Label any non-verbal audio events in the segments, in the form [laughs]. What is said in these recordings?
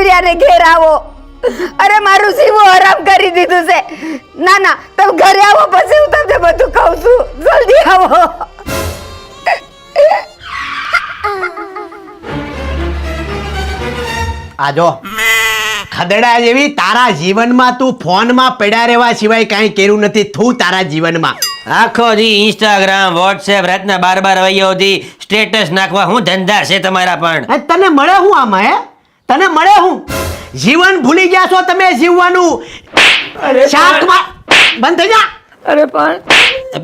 માધુર્યાને ઘેર આવો. અરે મારું સીવું આરામ કરી દીધું છે. ના ના તમે ઘરે આવો પછી હું તમને બધું કહું છું. જલ્દી આવો. આજો ખદડા જેવી તારા જીવનમાં તું ફોનમાં પડ્યા રહેવા સિવાય કાંઈ કર્યું નથી. થું તારા જીવનમાં. આખો દી ઇન્સ્ટાગ્રામ વોટ્સએપ રાતના બાર બાર વાગ્યા સુધી સ્ટેટસ નાખવા હું ધંધા છે તમારા પણ. તને મળે હું આમાં હે? તને મળે હું? જીવન ભૂલી ગયા છો તમે જીવવાનું? શાકમાં બંધ થઈ જા. અરે પણ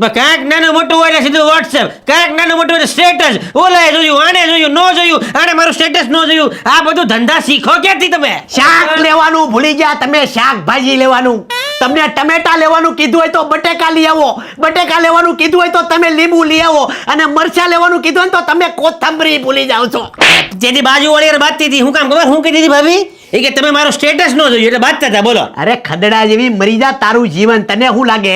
પણ નાનું મોટું હોય એટલે સીધું વોટ્સએપ કાંઈક નાનું મોટું હોય સ્ટેટસ ઓલાએ જોયું આને જોયું નો જોયું આને મારું સ્ટેટસ નો જોયું. આ બધું ધંધા શીખો ક્યાંથી તમે? શાક લેવાનું ભૂલી ગયા તમે શાકભાજી લેવાનું. તમને ટમેટા લેવાનું કીધું હોય તો બટેકા લઈ આવો. બટેકા લેવાનું કીધું હોય તો તમે લીંબુ લઈ આવો. અને મરચા લેવાનું કીધું હોય તો તમે કોથંબરી ભૂલી જાઓ છો. જેથી બાજુ વાળી બાતતી હતી હું કામ ખબર? હું કીધી હતી ભાભી? એ કે તમે મારો સ્ટેટસ ન જોયું. એટલે બાતતા હતા બોલો. અરે ખદડા જેવી મરી જા તારું જીવન. તને શું લાગે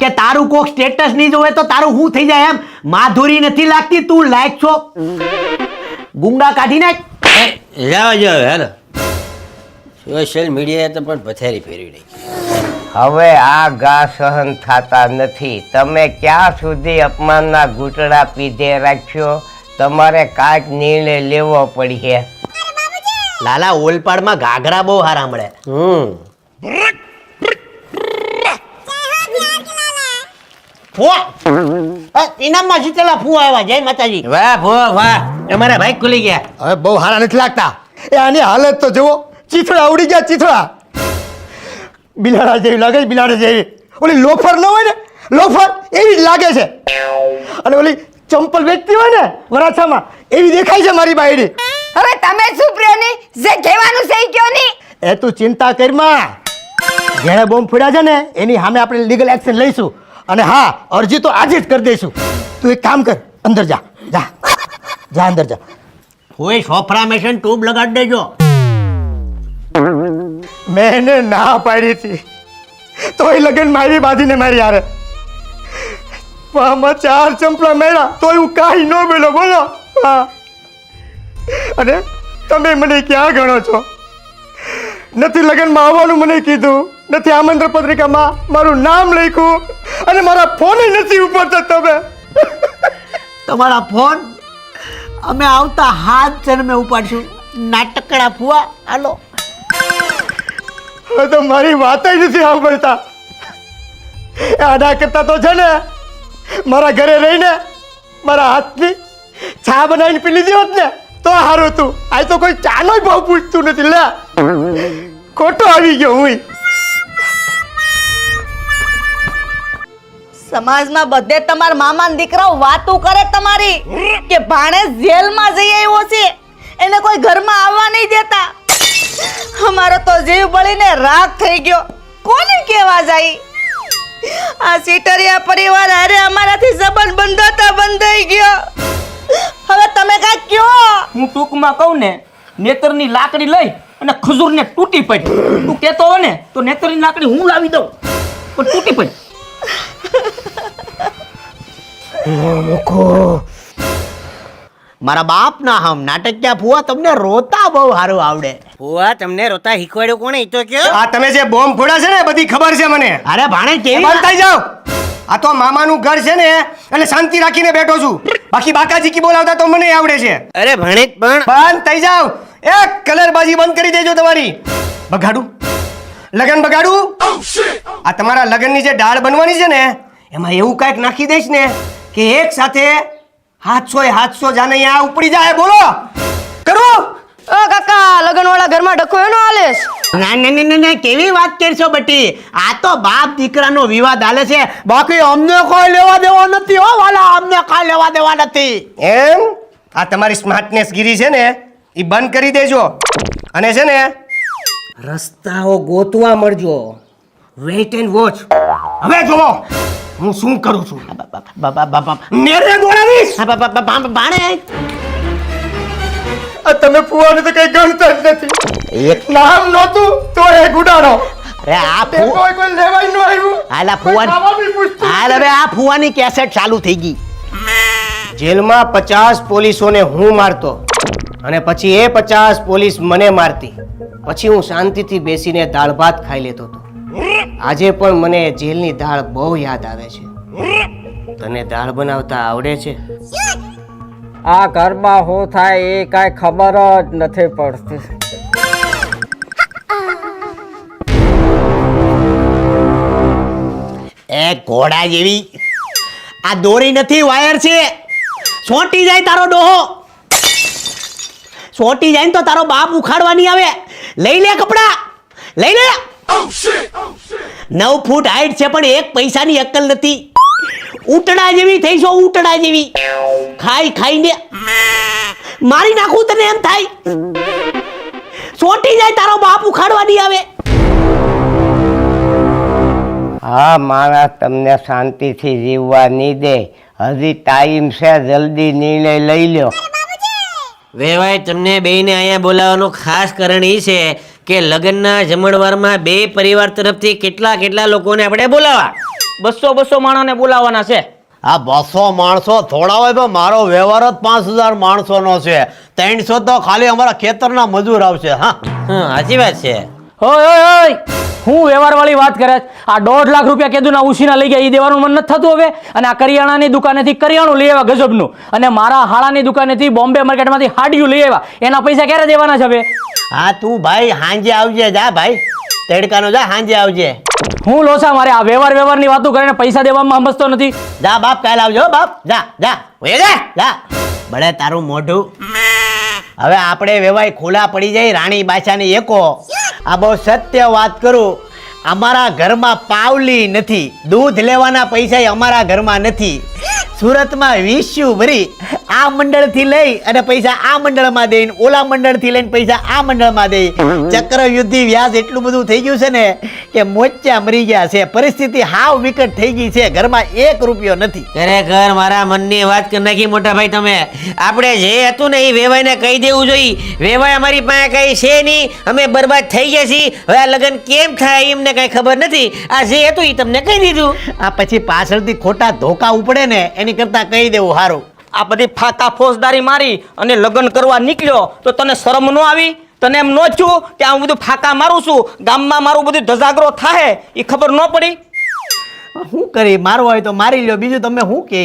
કે તારું કોક સ્ટેટસ નહીં જોવે તો તારું શું થઈ જાય એમ? માધુરી નથી લાગતી તું લાયક છો. ગુંગા કાઢી નાખ. સોશિયલ મીડિયાએ તો પણ પથારી ફેરવી નાખી. હવે આ ઘા સહન થતા નથી. તમે ક્યાં સુધી અપમાનના ઘૂંટડા પીધે રાખ્યો? તમારે કાંઈક નિર્ણય લેવો પડશે. લાલા ઓલપાડમાં ઘાઘરા બહુ હારા મળે. હમ. ઇનામમાં જીતેલા ફુવા આવ્યા જય માતાજી. વાહ ભો વાહ. અમારા ભાઈ ખુલી ગયા. હવે બહુ હારા નથી લાગતા. એ આની હાલત તો જુઓ ચીથડા ઉડી ગયા ચીથડા બિલાડા જેવી લાગે છે બિલાડા જેવી. ઓલી લોફર ન હોય ને લોફર એવી જ લાગે છે. અને ઓલી ચંપલ વેચતી હોય ને વરાછામાં એવી દેખાય છે મારી બાયડી. હવે તમે શું પ્રેમી? જે કહેવાનું છે ઈ કયો નહીં એ તું ચિંતા કરમાં જેણે બોમ્બ ફોડ્યા છે ને એની સામે આપણે લીગલ એક્શન લઈશું. અને હા અરજી તો આજે જ કરી દઈશું. તું એક કામ કર અંદર જા જા. જા અંદર જા. કોઈ સોફરા મેશન ટ્યુબ લગાડી દેજો. મેં એને ના પાડી હતી. તોય લગન મારી બાંધીને મારી હારે. પણ ચાર ચંપલા મેળા, તોય હું કાંઈ ન બોલો બોલો. હા. અને તમે મને ક્યાં ગણો છો? નથી લગ્નમાં આવવાનું મને કીધું, નથી આમંત્ર પત્રિકામાં મારું નામ લખ્યું, અને મારા ફોન નથી ઉપડતા તમે. તમારા ફોન અમે આવતા હાથ જન્મે ઉપાડશું. નાટકડા ફુવા, હાલો. હવે તો મારી વાત નથી સાંભળતા. આના કરતા તો છે ને, મારા ઘરે રહીને મારા હાથની ચા બનાવીને પી લીધી હોત ને, તો સારું હતું. આ તો કોઈ ચાનો ભાવ પૂછતું નથી, લે. ખોટો આવી ગયો હું સમાજમાં બધે તમારા મામાના દીકરાઓ વાતો કરે તમારી, કે ભાણે જેલમાં જઈ આવ્યો છે, એને કોઈ ઘરમાં આવવા નહીં દેતા. અમારો તો જીવ બળીને રાખ થઈ ગયો. કોને કહેવા જાય? આ સીટરિયા પરિવાર અરે અમારાથી સંબંધ બંધાતા બંધાઈ ગયો. હવે તમે કાંઈ કયો હું ટૂંકમાં કહું ને નેતરની લાકડી લઈ અને ખજૂરને તૂટી પડી. તું કહેતો હો ને તો નેતરની લાકડી હું લાવી દઉં? પણ તૂટી પડી. મારા બાપના હમ ક્યાં ફુવા તમને રોતા બહુ સારું આવડે. ફુવા તમને રોતા શીખવાડ્યું કોણે? ઈ તો કયો? આ તમે જે બોમ્બ ફોડા છે ને બધી ખબર છે મને. અરે ભાણે કેવી બંધ થઈ જાવ આ તો મામાનું ઘર છે ને એટલે શાંતિ રાખીને બેઠો છું. બાકી બાકાજી કી બોલાવતા તો મને આવડે છે. અરે ભણે પણ. બંધ થઈ જાવ એક કલરબાજી બંધ કરી દેજો તમારી. બગાડું. લગન બગાડું. આ તમારા લગનની જે દાળ બનવાની છે ને એમાં એવું કાંઈક નાખી દઈશ ને કે એક સાથે હાથસો એ હાથસો જાને અહીંયા ઉપડી જાય બોલો. કરું? ઓ કાકા લગન વાળા ઘરમાં ડખો એનો આલેશ ના ના ના, ના ના કેવી વાત કરશો બટી? આ તો બાપ દીકરાનો વિવાદ આલે છે. બાકી અમને કોઈ લેવા દેવા નથી હો વાલા અમને કાઈ લેવા દેવા નથી. એમ? આ તમારી સ્માર્ટનેસ ગીરી છે ને એ બંધ કરી દેજો. અને છે ને રસ્તાઓ ગોતવા મળજો. વેઇટ એન્ડ વોચ હવે જોવો. હું શું કરું છું? નેરે દોડાવીશ! ભાણે તમે ફુવાને તો કઈ ગણતા જ નથી. એક નામ નહોતું તો એ ગુડાડો અરે આ કોઈ કોઈ લેવાય ન આવ્યું. હાલા કોઈ ફુવાની ખાવા બી પૂછતું હાલ હવે આ ફુવાની કેસેટ ચાલુ થઈ ગઈ. જેલમાં પચાસ પોલીસોને હું મારતો અને પછી એ પચાસ પોલીસ મને મારતી. પછી હું શાંતિથી બેસીને દાળ ભાત ખાઈ લેતો હતો. આજે પણ મને જેલની દાળ બહુ યાદ આવે છે. તને દાળ બનાવતા આવડે છે? આ ઘરમાં શું થાય એ કાંઈ ખબર જ નથી પડતી. એ ઘોડા જેવી. આ દોરી નથી વાયર છે. સોંટી જાય તારો ડોહો. છોટી જાય ને તો તારો બાપ ઉખાડવાની આવે. લઈ લે કપડા. લઈ લે. નવ ફૂટ હાઈટ છે પણ એક પૈસાની અક્કલ નથી. ઉટડા જેવી થઈ છો ઉટડા જેવી. ખાઈ ખાઈને મારી નાખું તને એમ થાય. સોંટી જાય તારો બાપ ઉખાડવાની આવે. હા મારા તમને શાંતિથી જીવવા નહીં દે. હજી ટાઈમ છે જલ્દી નિર્ણય લઈ લ્યો. વેવાય તમને બેને અહીંયા બોલાવવાનું ખાસ કારણ એ છે કે લગ્નના જમણવારમાં બે પરિવાર તરફથી કેટલા કેટલા લોકોને આપણે બોલાવા? બસો બસો માણસને બોલાવવાના છે. આ બસો માણસો થોડા હોય પણ મારો વ્યવહાર જ પાંચ હજાર માણસોનો છે. ત્રણસો તો ખાલી અમારા ખેતરના મજૂર આવશે હા. હા સાચી વાત છે. ઓય ઓય ઓય! હું વ્યવહારવાળી વાત કરે આ દોઢ લાખ રૂપિયા કીધું ના ઉછીના લઈ ગયા એ દેવાનું મન નથી થતું હવે. અને આ કરિયાણાની દુકાનેથી કરિયાણું લઈ આવ્યા ગજબનું. અને મારા હાળાની દુકાનેથી બોમ્બે માર્કેટમાંથી હાડિયું લઈ આવ્યા. એના પૈસા ક્યારે દેવાના છે હવે? હા તું ભાઈ હાંજે આવજે જા ભાઈ. તડકાનો જા હાંજે આવજે. હું લોસા મારે આ વ્યવહાર વ્યવહારની વાતો કરીને પૈસા દેવામાં સમજતો નથી. જા બાપ કાલ આવજો બાપ. જા જા. જા જા. બળે તારું મોઢું. હવે આપણે વેવાય ખુલ્લા પડી જાય રાણી બાછાની એકો. આ બહુ સત્ય વાત કરું. અમારા ઘરમાં પાવલી નથી. દૂધ લેવાના પૈસા અમારા ઘરમાં નથી. સુરતમાં વિશ્યુ ભરી આ મંડળથી લઈ અને પૈસા આ મંડળમાં દઈને ઓલા મંડળથી લઈને પૈસા આ મંડળમાં દઈ ચક્રયુદ્ધી વ્યાજ એટલું બધું થઈ ગયું છે ને કે મોચ્યા મરી ગયા છે. પરિસ્થિતિ હાવ વિકટ થઈ ગઈ છે. ઘરમાં એક રૂપિયો નથી. ખરેખર મારા મનની વાત કરી નાખી મોટા ભાઈ તમે. આપણે જે હતું ને એ વેવાઈને કહી દેવું જોઈએ. વેવાય અમારી પાસે કઈ છે નહીં. અમે બરબાદ થઈ ગયા છીએ. હવે આ લગ્ન કેમ થાય એમને કઈ ખબર નથી. આ જે હતું એ તમને કહી દીધું. આ પછી પાછળથી ખોટા ધોકા ઉપડે ને એની કરતા કહી દેવું સારું આ બધી ફાકા ફોજદારી મારી અને લગ્ન કરવા નીકળ્યો તો તને શરમ ન આવી? તને એમ ન છું કે આ હું બધું ફાકા મારું છું? ગામમાં મારું બધું ધજાગરો થાય એ ખબર ન પડી? શું કરી? મારવો હોય તો મારી લ્યો. બીજું તમે શું કે?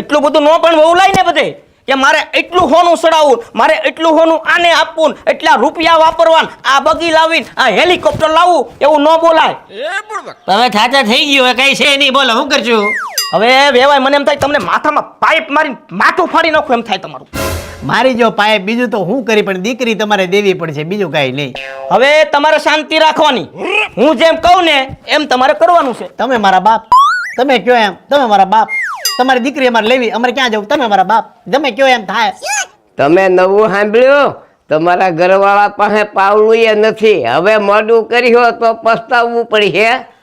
એટલું બધું ન પણ બહુ લાય ને બધે. કે મારે એટલું હોનું ચડાવવું મારે એટલું હોનું આને આપવું એટલા રૂપિયા વાપરવાન આ બગી લાવીને આ હેલિકોપ્ટર લાવવું એવું ન બોલાય. હવે થાચા થઈ ગયું કઈ છે નહીં બોલો શું કરજો હવે વેવાય મને એમ થાય તમને માથામાં પાઇપ મારીને માથું ફાડી નાખું એમ થાય તમારું. મારી જો પાઇપ બીજું તો હું કરી પણ દીકરી તમારે દેવી પડશે બીજું કાંઈ નહીં. હવે તમારે શાંતિ રાખવાની. હું જેમ કહું ને એમ તમારે કરવાનું છે. તમે મારા બાપ. તમે કયો એમ તમે મારા બાપ. તમારી દીકરી અમારે લેવી, અમારે ક્યાં જવું? તમે મારા બાપ. તમે કયો એમ થાય. તમે નવું સાંભળ્યું? તમારા ઘરવાળા પાસે પાવડું એ નથી. હવે મોડું કર્યું તો પસ્તાવવું પડશે.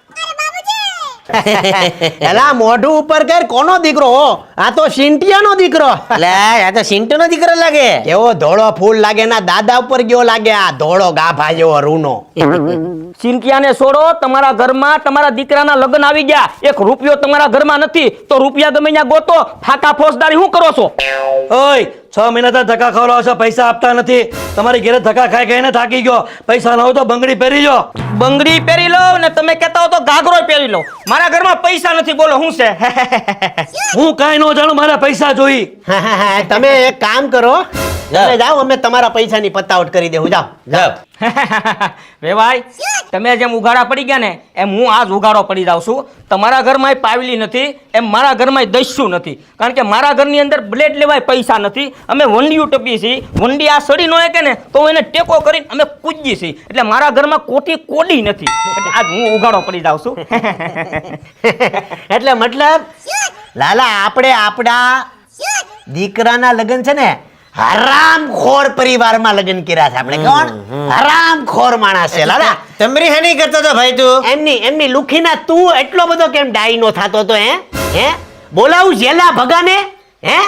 એલા મોઢું ઉપર કર કોનો દીકરો? આ તો સિંટિયાનો દીકરો. લે આ તો સિંટનો દીકરો લાગે. એવો ધોળો ફૂલ લાગે ના દાદા ઉપર ગયો લાગે આ ધોળો ગાભા જેવો રૂનો. સિંટિયાને છોડો તમારા ઘરમાં તમારા દીકરાના લગ્ન આવી ગયા. એક રૂપિયો તમારા ઘરમાં નથી તો રૂપિયા ગમે ત્યાં ગોતો. ફાકા ફોજદારી શું કરો છો? ઓય છ મહિનાથી ધક્કા ખવડાવો છો પૈસા આપતા નથી. તમારી ઘેરે ધક્કા ખાઈ ખાઈને થાકી ગયો. પૈસા ન હોય તો બંગડી પહેરી જો બંગડી પહેરી લો ને તમે કહેતા હો તો ઘાઘરો પહેરી લો. મારા ઘરમાં પૈસા નથી બોલો શું છે? [laughs] હું કાંઈ ન જાણું મારા પૈસા જોઈ. [laughs] તમે એક કામ કરો જાઓ. અમે તમારા પૈસાની પતાવટ કરી દેવું. જાઓ. જાઓ. [laughs] વેવાય તમે જેમ ઉઘાડા પડી ગયા ને, એમ હું આજ ઉઘાડો પડી જાઉં છું. તમારા ઘરમાં પાવેલી નથી, એમ મારા ઘરમાં દસ્યું નથી. કારણ કે મારા ઘરની અંદર બ્લેડ લેવાય પૈસા નથી. અમે વંડીયું ટપીએ છીએ. વંડી આ સડી નો કે ને, તો એને ટેકો કરીને અમે કૂદીએ છીએ. એટલે મારા ઘરમાં કોટી કોડી નથી. આજ હું ઉઘાડો પડી જાઉં છું. [laughs] એટલે મતલબ, લાલા, આપણે આપણા દીકરાના લગ્ન છે ને હરામખોર પરિવારમાં લગ્ન કર્યા છે આપણે કોણ? હરામખોર માણસ છે લાલા. તમરી હાની કરતો તો ભાઈ તું? એમની એમની લુખીના તું એટલો બધો કેમ ડાઈનો થતો તો હે? હે? બોલાવું જેલા ભગાને હે?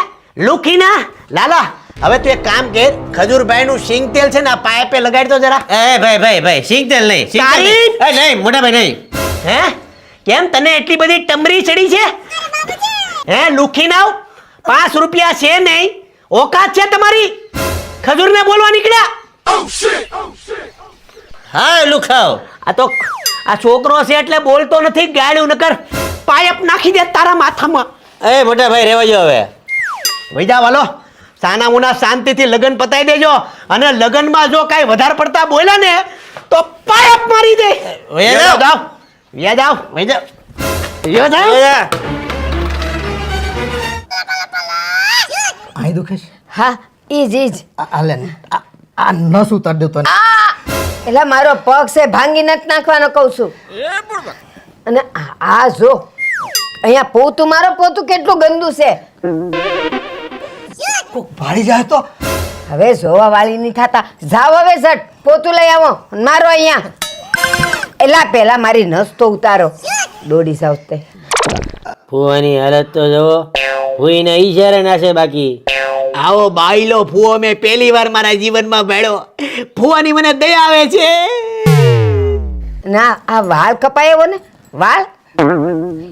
લુખીના? લાલા હવે તું એક કામ કર ખજૂરભાઈ નું સિંગ તેલ છે ને આ પાઇપે લગાડી દો જરા. એ ભાઈ ભાઈ ભાઈ સિંગતેલ નહીં સિંગતેલ નહીં. તારી? નહીં મોટા ભાઈ નહીં. હે? કેમ તને એટલી બધી ટમરી ચડી છે? હે લુખી નાવ પાંચ રૂપિયા છે નહીં. ઓકાત છે તમારી? ખજૂરને બોલવા નીકળ્યા? હા લુખાવ આ તો આ છોકરો છે એટલે બોલતો નથી ગાળ્યું નકર પાયપ નાખી દે તારા માથામાં. એ મોટા ભાઈ રેવા જો હવે. વૈજા વાલો સાના મુના શાંતિથી લગ્ન પતાઈ દેજો. અને લગ્નમાં જો કાંઈ વધારે પડતા બોલ્યા ને તો પાયપ મારી દે. વૈયા જાઓ. જાઓ વ્યા વ્યાજ વૈજા જાઓ દુખે છે? હા ઈ જ ઈ જ આ ને. આ આ નસ ઉતાર દો તને. એટલે મારો પગ છે ભાંગી નથી નાખવાનો કહું છું. અને આ- જો અહીંયા પોતું મારો પોતું કેટલું ગંદુ છે. કોક ભાળી જાય તો? હવે જોવા વાળી નહીં થતા. જાવ હવે ઝટ પોતું લઈ આવો અને મારો અહીંયા. એલા પેલા મારી નસ તો ઉતારો. દોડી જાવ તે. ફુવાની હાલત તો જુઓ ફુઈને ઈશારે ના છે બાકી. આવો બાઈલો ફુવો મેં પહેલી વાર મારા જીવનમાં ભેળો ફુવાની મને દયા આવે છે. ના આ વાળ કપાય એવો ને? વાળ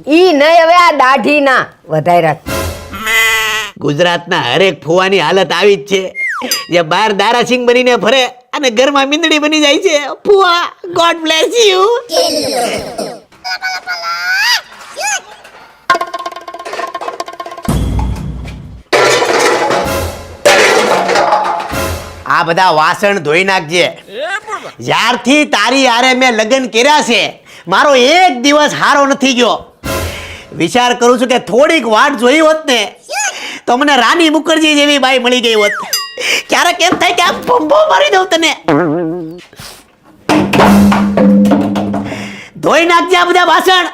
ઈ નહીં હવે આ દાઢી ના વધારે રાખ. ગુજરાતના હરેક ફુવાની હાલત આવી જ છે. જે બહાર દારાસિંગ બનીને ફરે અને ઘરમાં મીંદડી બની જાય છે. ફુવા ગોડ બ્લેસ યુ આ બધા વાસણ ધોઈ નાખજે. જ્યારથી તારી આરે મેં લગ્ન કર્યા છે મારો એક દિવસ હારો નથી ગયો. વિચાર કરું છું કે થોડીક વાટ જોઈ હોત ને તો મને રાની મુખર્જી જેવી બાઈ મળી ગઈ હોત. ક્યારેક એમ થાય કે આ ભંભો મારી દઉં તને. ધોઈ નાખજે આ બધા વાસણ.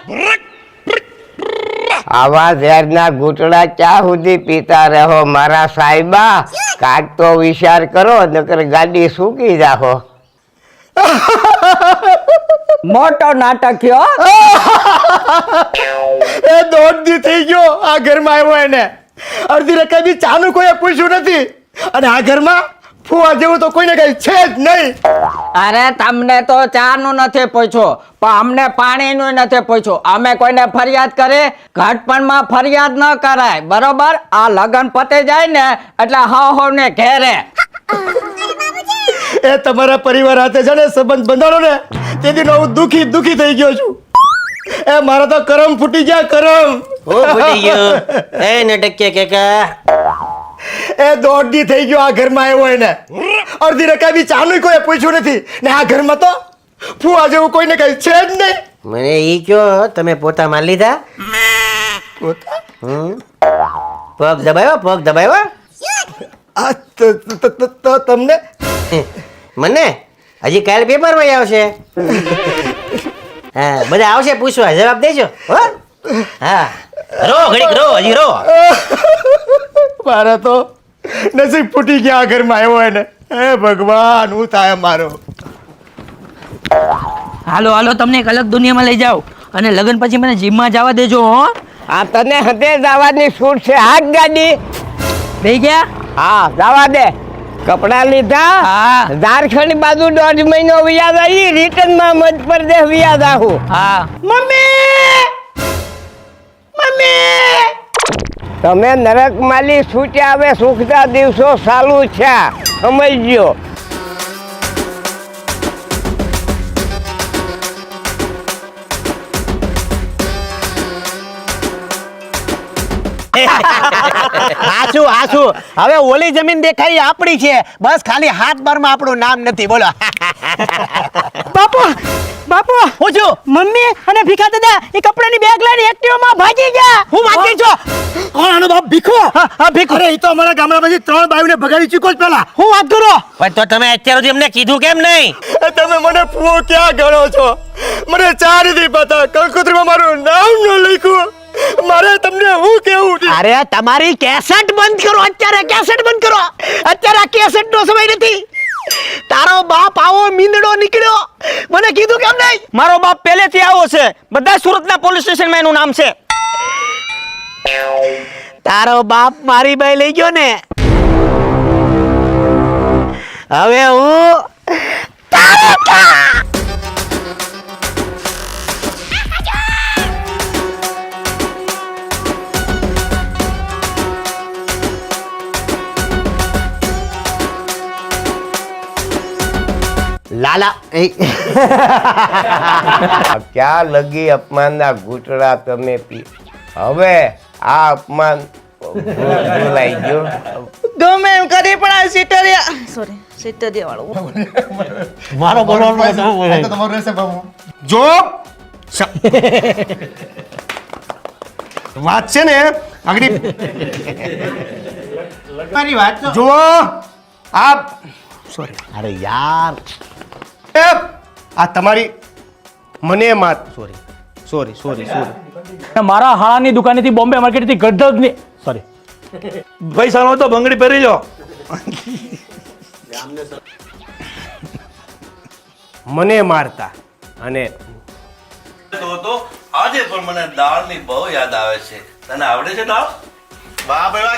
આવા ઝેરના ઘૂંટડા ક્યાં સુધી પીતા રહો મારા સાહેબા? કાંઈક તો વિચાર કરો નકર ગાડી સૂકી જાહો. મોટો નાટક થયો એ દોઢ દી થઈ ગયો આ ઘરમાં આવ્યો એને. અડધી રકમ બી ચાનું કોઈ પૂછ્યું નથી. અને આ ઘરમાં ફુવા જેવું તો કોઈને કઈ છે જ નહીં. અરે તમને તો ચાનું નથી પૂછ્યું પણ અમને પાણીનું નથી પૂછ્યું અમે કોઈને ફરિયાદ કરી ઘટપણમાં ફરિયાદ ન કરાય બરોબર? આ લગન પતે જાય ને એટલે હા હો ને ઘેરે. એ તમારા પરિવાર સાથે છે ને સંબંધ બંધાણો ને તેથી હું દુખી દુખી થઈ ગયો છું. એ મારા તો કરમ ફૂટી ગયા કરમ. ઓ ફૂટી ગયો. એ નટક્ય કેકા એ દોઢી થઈ ગયો આ ઘરમાં આવ્યો એને. અડધી રકમ બી ચાનું કોઈ પૂછ્યું નથી. ને આ ઘરમાં તો ફુવા જેવું કોઈને કઈ છે જ નહીં. મને એ કયો તમે પોતા માર લીધા? પોતા? પગ દબાવ્યો પગ દબાવ્યો આ ત- તમને? મને? હજી કાલ પેપરમાં આવશે. [laughs] હા બધા આવશે પૂછવા જવાબ દેજો હો. હા. રો ઘડીક રો હજી રો. [laughs] મારા તો નસીબ ફૂટી ગયા ઘરમાં આવ્યો એને. હે ભગવાન હું થાય મારો. હાલો હાલો તમને એક અલગ દુનિયામાં લઈ જાઓ. અને લગન પછી મને જીમમાં જવા દેજો હો. આ તને હતે જવાની છૂટ છે. આગ ગાડી. થઈ ગયા? હા જવા દે. કપડા લીધા. હા. ઝારખંડ બાજુ દોઢ મહિનો વ્યાજ આવી રિટર્નમાં મધ્યપ્રદેશ વ્યાજ આવું હા. મમ્મી! તમે નરક માલી છૂટ્યા હવે સુખતા દિવસો ચાલુ છે. સમજજો હાચું હાચું હવે ઓલી જમીન દેખાય આપણી છે. બસ ખાલી હાથ બારમાં આપણું નામ નથી. બોલો. બાપુ બાપુ. હું છું? મમ્મી અને ભીખા દાદા એ કપડાની બેગ લઈને એક્ટિવામાં ભાગી ગયા. હું વાંચી છો. કોણ આનો બાપ? ભીખો? હા ભીખો. અરે એ તો અમારા ગામડા પછી ત્રણ બાયુને ભગાડી ચૂક્યો જ પેલા હું વાત કરો? પણ તો તમે અત્યારે સુધી અમને કીધું કેમ નહીં? તમે મને ફુવો ક્યાં ગણો છો? મને ચાર દી પતા કંકોત્રીમાં મારું નામ ન લખ્યું. મારે તમને હું કેવું? અરે તમારી કેસેટ બંધ કરો. અત્યારે કેસેટ બંધ કરો. અત્યારે આ કેસેટ નો સમય નથી. તારો બાપ આવો મીંદડો નીકળ્યો. મને કીધું કેમ નહીં? મારો બાપ પહેલેથી આવો છે. બધા સુરતના પોલીસ સ્ટેશનમાં એનું નામ છે. તારો બાપ મારી બાઈ લઈ ગયો ને. હવે હું તારો લાલા. [laughs] ક્યાં લગી અપમાનના ઘૂંટડા તમે પી હવે આ અપમાન ભૂલાઈ ગયો. ગમે એમ કરી પણ આ સિટરિયા સોરી સિટરિયા વાળું મારો બોલવાનો હતો, તો તમારો રહેશે બાબુ જો! વાત છે ને આગળ મારી વાત જો જુઓ આ સોરી અરે યાર. એ આ તમારી મને માત સોરી સોરી સોરી સોરી મારા હાળાની દુકાનેથી બોમ્બે માર્કેટથી ગઢની સોરી ભાઈ ન તો બંગડી પહેરી લો મને મારતા અને તો તો આજે પણ મને દાળની બહુ યાદ આવે છે તને આવડે છે દાળ બાપ એવા?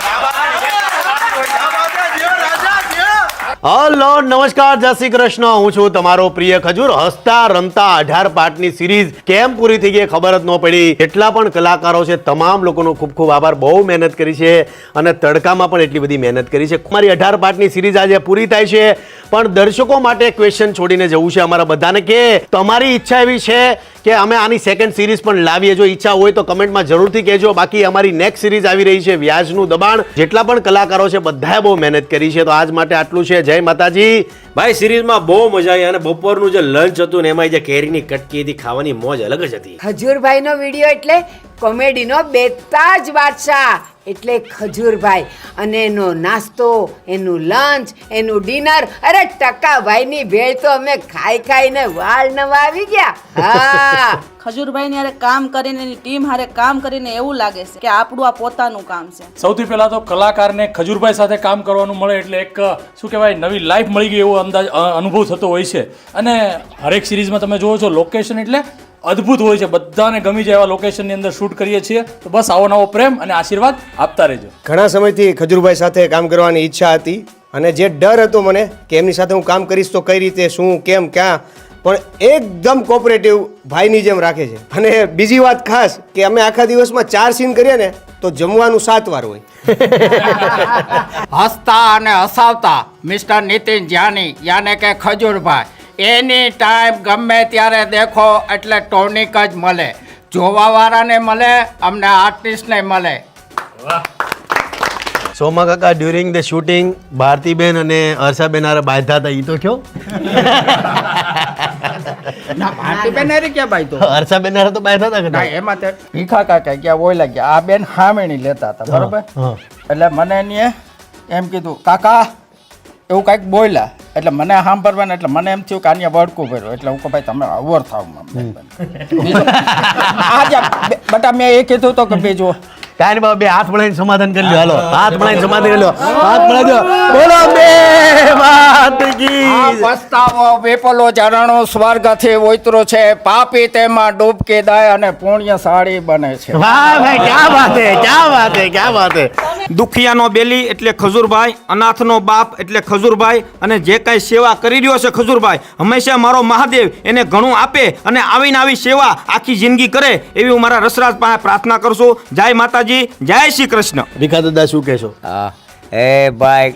રાજા. હલો, નમસ્કાર, જય શ્રી કૃષ્ણ. હું છું તમારો પ્રિય ખજૂર. હસતા, રમતા, અઢાર પાર્ટની સિરીઝ કેમ પૂરી થઈ ગઈ ખબર જ ન પડી. એટલા પણ કલાકારો છે, તમામ લોકોનો ખૂબ ખૂબ આભાર. બહુ મહેનત કરી છે અને તડકામાં પણ એટલી બધી મહેનત કરી છે. મારી અઢાર પાર્ટની સિરીઝ આજે પૂરી થાય છે. પણ દર્શકો માટે ક્વેશ્ચન છોડીને જવું છે અમારા બધાને કે તમારી ઈચ્છા એવી છે કે અમે આની સેકન્ડ સિરીઝ પણ લાવીએ. જો ઈચ્છા હોય તો કમેન્ટમાં જરૂરથી કહેજો. બાકી અમારી નેક્સ્ટ સિરીઝ આવી રહી છે વ્યાજનું દબાણ. જેટલા પણ કલાકારો છે બધાએ બહુ મહેનત કરી છે. તો આજ માટે આટલું છે. જય માતાજી. ભાઈ સિરીઝમાં બહુ મજા આવી અને બપોરનું જે લંચ હતું ને એમાં જે કેરીની કટકી હતી ખાવાની મોજ અલગ જ હતી. હજુરભાઈનો વીડિયો એટલે કોમેડીનો બેતાજ બાદશાહ. એટલે ખજૂરભાઈ અને એનો નાસ્તો એનું લંચ એનું ડિનર અરે ટકાભાઈની ભેળ તો અમે ખાઈ ખાઈને વાળ નવા આવી ગયા. હા. ખજૂરભાઈ ની હારે કામ કરીને એની ટીમ હારે કામ કરીને એવું લાગે છે કે આપણું આ પોતાનું કામ છે. સૌથી પહેલા તો કલાકારને ખજૂરભાઈ સાથે કામ કરવાનું મળે એટલે એક શું કહેવાય નવી લાઈફ મળી ગઈ એવો અંદાજ અનુભવ થતો હોય છે. અને હરેક સિરીઝમાં તમે જોવો છો લોકેશન એટલે અદ્ભુત હોય છે. બધાને ગમી જાય એવા લોકેશનની અંદર શૂટ કરીએ છીએ. તો બસ આવો નવો પ્રેમ અને આશીર્વાદ આપતા રહેજો. ઘણા સમયથી ખજૂરભાઈ સાથે કામ કરવાની ઈચ્છા હતી અને જે ડર હતો મને કે એમની સાથે હું કામ કરીશ તો કઈ રીતે શું કેમ ક્યાં પણ એકદમ કોઓપરેટિવ ભાઈની જેમ રાખે છે. અને બીજી વાત ખાસ કે અમે આખા દિવસમાં ચાર સીન કરીએ ને તો જમવાનું સાત વાર હોય. હસતા અને હસાવતા મિસ્ટર નીતિન જાની યાને કે ખજૂરભાઈ. એની ટાઈમ ગમે ત્યારે દેખો એટલે ટોનિક જ મળે. જોવાવાળાને મળે અમને આર્ટિસ્ટને મળે. સોમા કાકા ડ્યુરિંગ ધ શૂટિંગ ભારતીબેન અને હર્ષાબેન હારે બાંધતા હતા એ તો કયો? [laughs] ના ભારતીબેન હારી ક્યાં ભાઈ તો [laughs] હર્ષાબેન આરે તો બાંધતા હતા કે ના ના? એમાં તે ભીખા કાકા ક્યાં ઓય લાગ્યા. આ બેન હામેણી લેતા હતા બરોબર? એટલે મને એની એમ કીધું કાકા એવું કાંઈક બોલ્યા. એટલે મને સાંભળવા એટલે મને એમ થયું કે આને વળકું ભર્યું. એટલે હું કહું ભાઈ તમે અવર થાવ બટા મેં એ કીધું તો કે બીજું કાંઈ બાબા, બે હાથ મળાઈને સમાધાન કરી લો હાલો. હાથ મળાઈને સમાધાન કરી લો હાથ મળી દો બોલો બે વાત કી પસ્તાવો વિપલો ચરણો સ્વર્ગથી ઉતરો છે. પાપી તેમાં ડૂબકી દાય અને પુણ્યશાળી બને છે. વાહ ભાઈ ક્યાં વાત હે? ક્યાં વાત હે? ક્યાં વાત હે? દુખિયાનો બેલી એટલે ખજૂરભાઈ અનાથનો બાપ એટલે ખજૂરભાઈ અને જે કાંઈ સેવા કરી રહ્યો છે ખજૂરભાઈ હંમેશા મારો મહાદેવ એને ઘણું આપે અને આવીને આવી સેવા આખી જિંદગી કરે એવી હું મારા રસરાજ પાસે પ્રાર્થના કરશું જય માતાજી જય શ્રી કૃષ્ણ. ભીખા દાદા શું કહેશો? હા. એ ભાઈ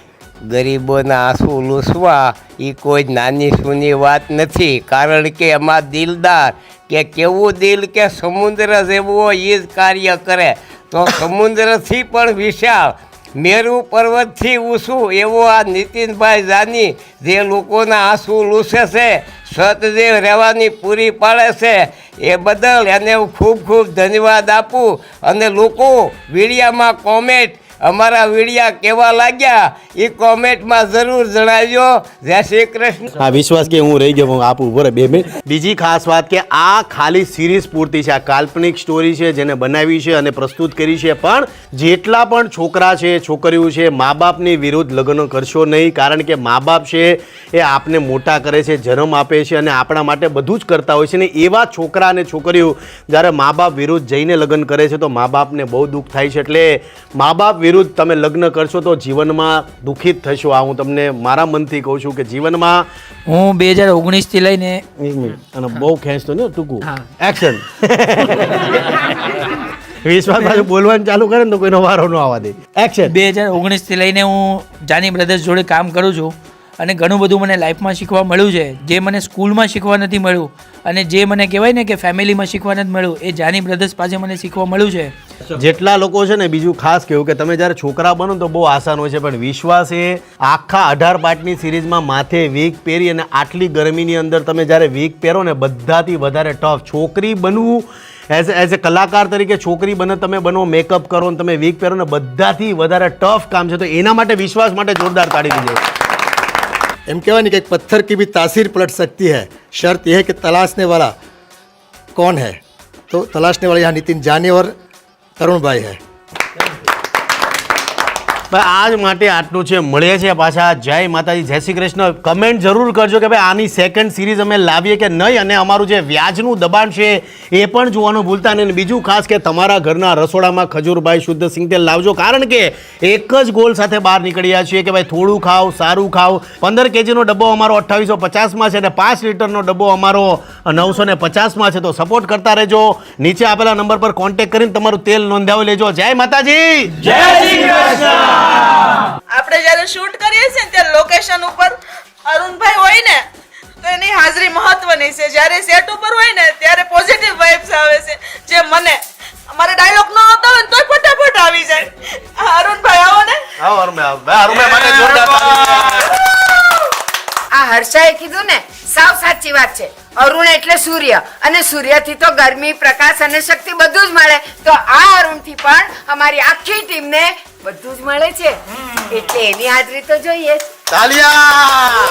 ગરીબોના આંસુ લૂસવા એ કોઈ નાની સૂની વાત નથી કારણ કે એમાં દિલદાર કે કેવું દિલ કે સમુદ્ર જેવું હોય એ જ કાર્ય કરે. તો સમુદ્રથી પણ વિશાળ. મેરુ પર્વતથી ઊંચું, એવો આ નીતિનભાઈ જાની જે લોકોના આંસુ લૂસે છે, સતદેવ રહેવાની પૂરી પાડે છે, એ બદલ એને હું ખૂબ ખૂબ ધન્યવાદ આપું અને લોકો વીડિયામાં કોમેન્ટ અમારા વિડિયા કેવા લાગ્યા એ કોમેન્ટમાં જરૂર જણાવજો. જય શ્રી કૃષ્ણ. હા વિશ્વાસ કે હું રહી ગયો હું આપું બરાબર બે મિનિટ. બીજી ખાસ વાત કે આ ખાલી સિરીઝ પૂરતી છે આ કાલ્પનિક સ્ટોરી છે જેને બનાવી છે અને પ્રસ્તુત કરી છે પણ જેટલા પણ છોકરા છે છોકરીઓ છે મા બાપની વિરુદ્ધ લગ્ન કરશો નહીં કારણ કે મા બાપ છે એ આપને મોટા કરે છે જન્મ આપે છે અને આપણા માટે બધું જ કરતા હોય છે ને એવા છોકરા અને છોકરીઓ જ્યારે મા બાપ વિરુદ્ધ જઈને લગ્ન કરે છે તો મા બાપને બહુ દુઃખ થાય છે. એટલે મા બાપ વિરુદ્ધ તમે લગ્ન કરશો તો જીવનમાં દુઃખિત થશો. આ હું તમને મારા મનથી કહું છું કે જીવનમાં હું બે હજાર ઓગણીસથી લઈને અને બહુ ખેંચતો ને ટૂંકું. એક્શન વિશ્વાસ પાછું બોલવાનું ચાલુ કરે ને તો કોઈનો વારો ન આવવા દે. એક્શન બે હજાર ઓગણીસથી લઈને હું જાની બ્રધર્સ જોડે કામ કરું છું. અને ઘણું બધું મને લાઈફમાં શીખવા મળ્યું છે. જે મને સ્કૂલમાં શીખવા નથી મળ્યું અને જે મને કહેવાય ને કે ફેમિલીમાં શીખવા નથી મળ્યું એ જાની બ્રધર્સ પાસે મને શીખવા મળ્યું છે. જેટલા લોકો છે ને બીજું ખાસ કહેવું કે તમે જ્યારે છોકરા બનો તો બહુ આસાન હોય છે પણ વિશ્વાસ એ આખા અઢાર પાર્ટની સિરીઝમાં માથે વીક પહેરી અને આટલી ગરમીની અંદર તમે જ્યારે વીક પહેરો ને બધાથી વધારે ટફ છોકરી બનવું એઝ એઝ એ કલાકાર તરીકે છોકરી બને તમે બનો મેકઅપ કરો ને તમે વીક પહેરો ને બધાથી વધારે ટફ કામ છે. તો એના માટે વિશ્વાસ માટે જોરદાર તાળી દીધી. એમ કહેવાય ને કે એક પથ્થર की भी तासीर पलट सकती है शर्त यह है कि तलाशने वाला कौन है तो तलाशने वाला यहाँ नितिन जानी और तरुण भाई है ભાઈ, આજ માટે આટલું છે. મળીએ છીએ પાછા. જય માતાજી. જય શ્રી કૃષ્ણ. કમેન્ટ જરૂર કરજો કે ભાઈ, આની સેકન્ડ સિરીઝ અમે લાવીએ કે નહીં અને અમારું જે વ્યાજનું દબાણ છે એ પણ જોવાનું ભૂલતા નહીં. બીજું ખાસ કે તમારા ઘરના રસોડામાં ખજૂરભાઈ શુદ્ધ સિંગતેલ લાવજો. કારણ કે એક જ ગોલ સાથે બહાર નીકળ્યા છીએ કે ભાઈ, થોડું ખાવ સારું ખાવ પંદર કેજીનો ડબ્બો અમારો અઠ્ઠાવીસો પચાસમાં છે અને પાંચ લીટરનો ડબ્બો અમારો નવસો ને પચાસમાં છે. તો સપોર્ટ કરતા રહેજો. નીચે આપેલા નંબર પર કોન્ટેક્ટ કરીને તમારું તેલ નોંધાવી લેજો. જય માતાજી! આપણે જ્યારે શૂટ કરીએ છીએ ને ત્યારે લોકેશન ઉપર અરુણભાઈ હોય ને તો એની હાજરી મહત્વની છે. જ્યારે સેટ ઉપર હોય ને ત્યારે પોઝિટિવ વાઇબ્સ આવે છે. જે મને અમારે ડાયલોગ ન આવતો હોય ને તોય ફટાફટ આવી જાય. આ અરુણભાઈ આવો ને. આવો અરુણભાઈ, અરુણભાઈ માટે જોરદાર આ હર્ષાએ કીધું ને સાવ સાચી વાત છે. અરુણ એટલે સૂર્ય અને સૂર્યથી તો ગરમી પ્રકાશ અને શક્તિ બધું જ મળે. તો આ અરુણથી પણ અમારી આખી ટીમને બધું જ મળે છે. એટલે એની હાજરી તો જોઈએ. તાલિયા!